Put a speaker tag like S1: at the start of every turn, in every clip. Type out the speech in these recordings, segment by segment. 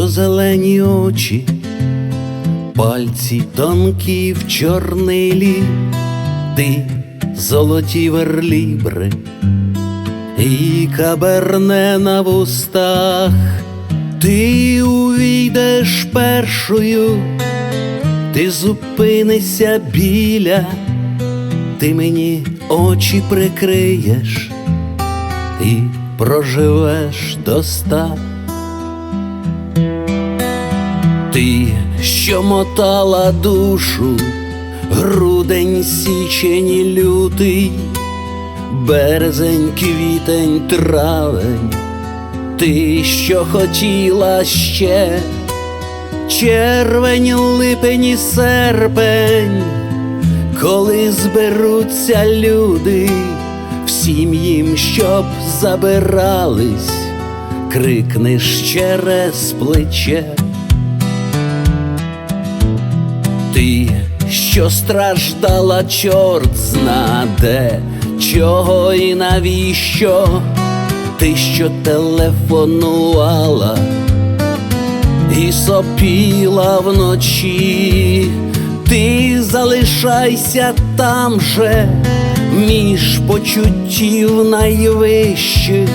S1: зелені очі, пальці тонкі в чорнилі, ти золоті верлібри і каберне на вустах, ти увійдеш першою, ти зупинишся біля, ти мені очі прикриєш і проживеш до ста. Ти, що мотала душу, грудень, січень лютий, березень, квітень, травень, ти, що хотіла ще, червень, липень і серпень, коли зберуться люди, всім їм, щоб забирались, крикнеш через плече. Ти, що страждала, чорт зна де, чого і навіщо, ти, що телефонувала і сопіла вночі, ти залишайся там же, між почуттів найвищих,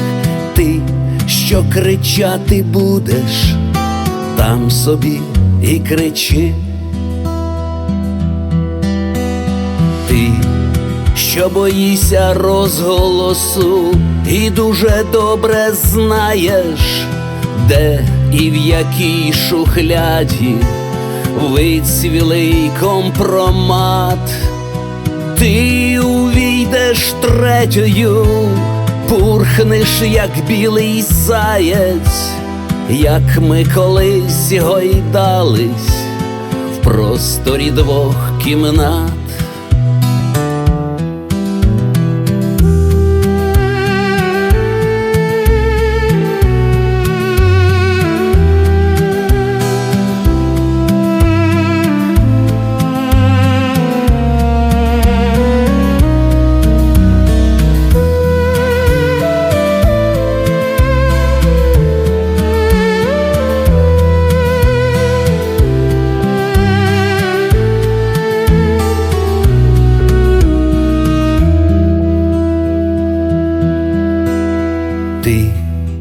S1: ти, що кричати будеш, там собі і кричи. Що боїшся розголосу, і дуже добре знаєш, де і в якій шухляді вицвілий компромат, ти увійдеш третьою, пурхнеш, як білий заєць, як ми колись гойдались в просторі двох кімнат.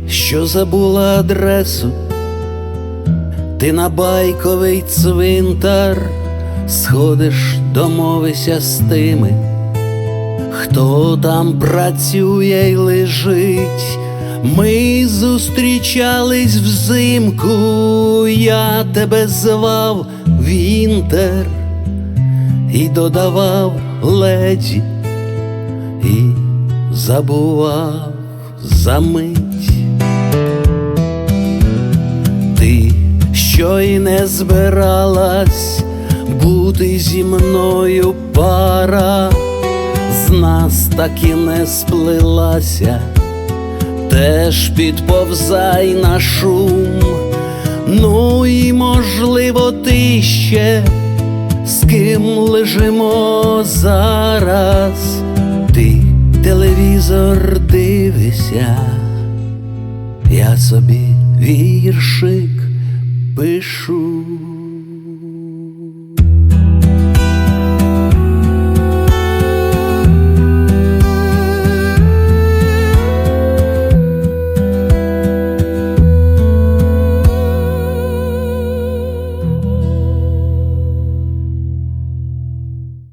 S1: Що забула адресу, ти на байковий цвинтар сходиш, домовися з тими, хто там працює й лежить. Ми зустрічались взимку, я тебе звав Вінтер і додавав леді і забував за мить. Що й не збиралась бути зі мною пара, з нас так і не сплилася, теж підповзай на шум. Ну і можливо, ти ще з ким лежимо зараз, ти телевізор дивишся, я собі віршик peixe.